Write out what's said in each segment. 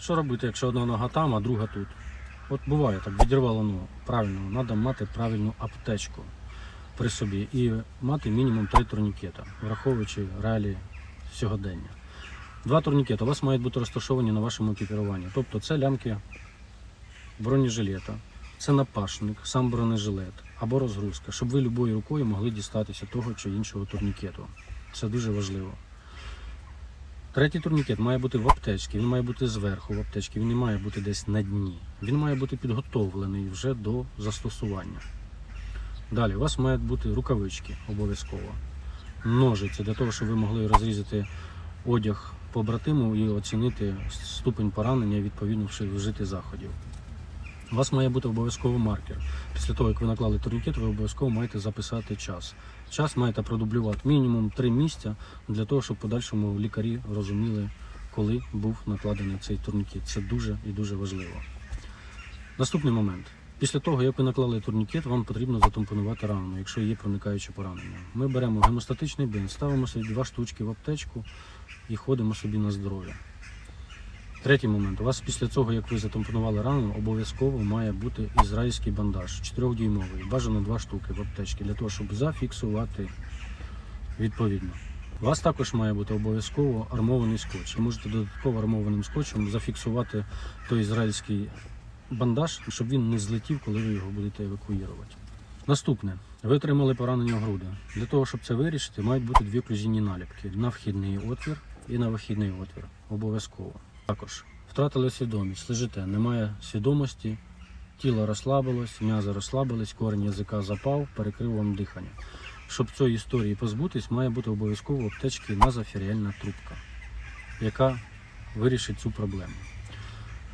Що робити, якщо одна нога там, а друга тут? От буває так, відірвало ногу. Правильно, треба мати правильну аптечку при собі і мати мінімум три турнікета, враховуючи реалії сьогодення. Два турнікети у вас мають бути розташовані на вашому екіпіруванні. Тобто це лямки бронежилета, це напашник, сам бронежилет або розгрузка, щоб ви любою рукою могли дістатися того чи іншого турнікету. Це дуже важливо. Третій турнікет має бути в аптечці, він має бути зверху в аптечці, він не має бути десь на дні. Він має бути підготовлений вже до застосування. Далі, у вас мають бути рукавички обов'язково. Ножиці для того, щоб ви могли розрізати одяг побратиму і оцінити ступень поранення відповідно вжити заходів. У вас має бути обов'язково маркер. Після того, як ви наклали турнікет, ви обов'язково маєте записати час. Час маєте продублювати мінімум 3 місця для того, щоб подальшому лікарі розуміли, коли був накладений цей турнікет. Це дуже і дуже важливо. Наступний момент. Після того, як ви наклали турнікет, вам потрібно затампонувати рану, якщо є проникаюче поранення. Ми беремо гемостатичний бинт, ставимо собі два штучки в аптечку і ходимо собі на здоров'я. Третій момент. У вас після цього, як ви затампонували рану, обов'язково має бути ізраїльський бандаж 4-дюймовий, бажано два штуки в аптечці, для того, щоб зафіксувати відповідно. У вас також має бути обов'язково армований скотч. Ви можете додатково армованим скотчем зафіксувати той ізраїльський бандаж, щоб він не злетів, коли ви його будете евакуювати. Наступне. Ви отримали поранення груди. Для того, щоб це вирішити, мають бути дві оклюзійні наліпки на вхідний отвір і на вихідний отвір. Обов'язково. Також втратили свідомість, лежите, немає свідомості, тіло розслабилось, м'язи розслабились, корінь язика запав, перекрив вам дихання. Щоб цієї історії позбутись, має бути обов'язково в аптечці назоферіальна трубка, яка вирішить цю проблему.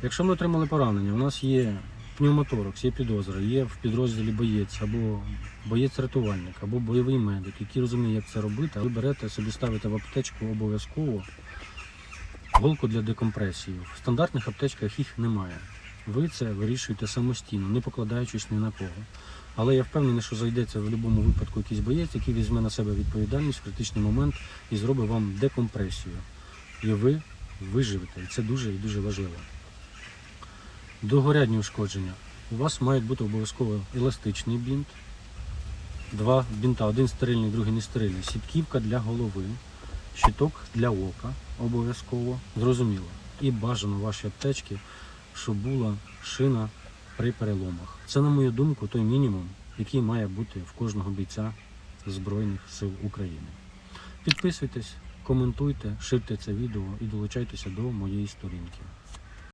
Якщо ми отримали поранення, у нас є пневмоторакс, є підозра, є в підрозділі боєць або боєць-рятувальник, або бойовий медик, який розуміє, як це робити, а ви берете собі ставите в аптечку обов'язково голку для декомпресії. В стандартних аптечках їх немає. Ви це вирішуєте самостійно, не покладаючись ні на кого. Але я впевнений, що зайдеться в будь-якому випадку якийсь боєць, який візьме на себе відповідальність в критичний момент і зробить вам декомпресію. І ви виживете. І це дуже і дуже важливо. Догорядні ушкодження. У вас мають бути обов'язково еластичний бінт, два бінта, один стерильний, другий не стерильний, сітківка для голови, щиток для ока обов'язково, зрозуміло. І бажано ваші аптечці, щоб була шина при переломах. Це, на мою думку, той мінімум, який має бути в кожного бійця Збройних сил України. Підписуйтесь, коментуйте, ширте це відео і долучайтеся до моєї сторінки.